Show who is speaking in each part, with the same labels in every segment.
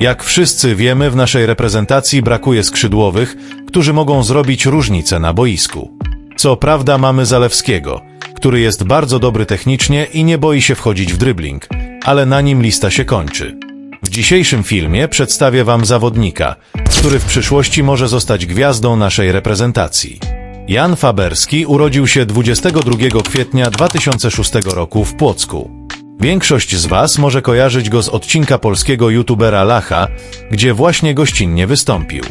Speaker 1: Jak wszyscy wiemy, w naszej reprezentacji brakuje skrzydłowych, którzy mogą zrobić różnicę na boisku. Co prawda mamy Zalewskiego, który jest bardzo dobry technicznie i nie boi się wchodzić w dribbling, ale na nim lista się kończy. W dzisiejszym filmie przedstawię Wam zawodnika, który w przyszłości może zostać gwiazdą naszej reprezentacji. Jan Faberski urodził się 22 kwietnia 2006 roku w Płocku. Większość z Was może kojarzyć go z odcinka polskiego youtubera Lacha, gdzie właśnie gościnnie wystąpił.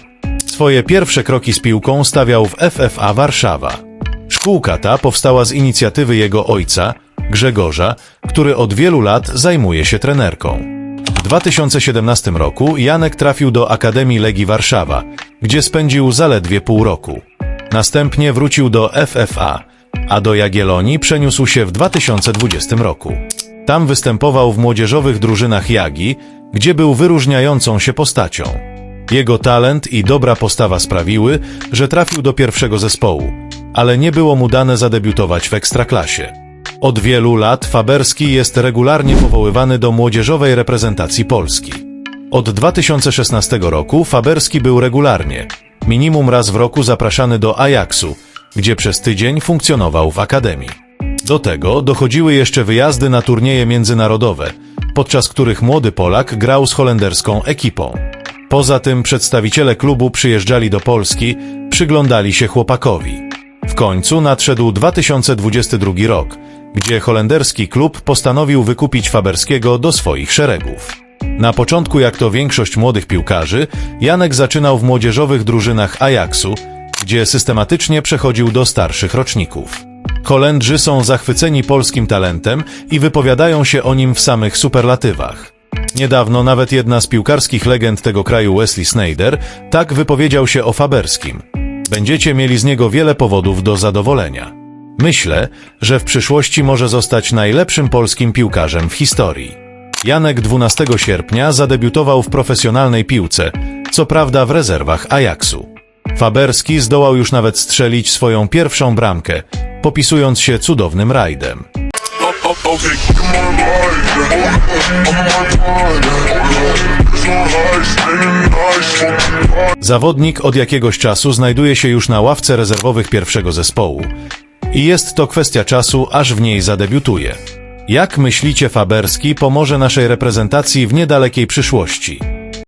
Speaker 1: Swoje pierwsze kroki z piłką stawiał w FFA Warszawa. Szkółka ta powstała z inicjatywy jego ojca, Grzegorza, który od wielu lat zajmuje się trenerką. W 2017 roku Janek trafił do Akademii Legii Warszawa, gdzie spędził zaledwie pół roku. Następnie wrócił do FFA, a do Jagiellonii przeniósł się w 2020 roku. Tam występował w młodzieżowych drużynach Jagi, gdzie był wyróżniającą się postacią. Jego talent i dobra postawa sprawiły, że trafił do pierwszego zespołu, ale nie było mu dane zadebiutować w ekstraklasie. Od wielu lat Faberski jest regularnie powoływany do młodzieżowej reprezentacji Polski. Od 2016 roku Faberski był regularnie, minimum raz w roku zapraszany do Ajaxu, gdzie przez tydzień funkcjonował w akademii. Do tego dochodziły jeszcze wyjazdy na turnieje międzynarodowe, podczas których młody Polak grał z holenderską ekipą. Poza tym przedstawiciele klubu przyjeżdżali do Polski, przyglądali się chłopakowi. W końcu nadszedł 2022 rok, gdzie holenderski klub postanowił wykupić Faberskiego do swoich szeregów. Na początku, jak to większość młodych piłkarzy, Janek zaczynał w młodzieżowych drużynach Ajaxu, gdzie systematycznie przechodził do starszych roczników. Holendrzy są zachwyceni polskim talentem i wypowiadają się o nim w samych superlatywach. Niedawno nawet jedna z piłkarskich legend tego kraju Wesley Sneijder tak wypowiedział się o Faberskim. Będziecie mieli z niego wiele powodów do zadowolenia. Myślę, że w przyszłości może zostać najlepszym polskim piłkarzem w historii. Janek 12 sierpnia zadebiutował w profesjonalnej piłce, co prawda w rezerwach Ajaxu. Faberski zdołał już nawet strzelić swoją pierwszą bramkę, popisując się cudownym rajdem. Zawodnik od jakiegoś czasu znajduje się już na ławce rezerwowych pierwszego zespołu i jest to kwestia czasu, aż w niej zadebiutuje. Jak myślicie Faberski pomoże naszej reprezentacji w niedalekiej przyszłości?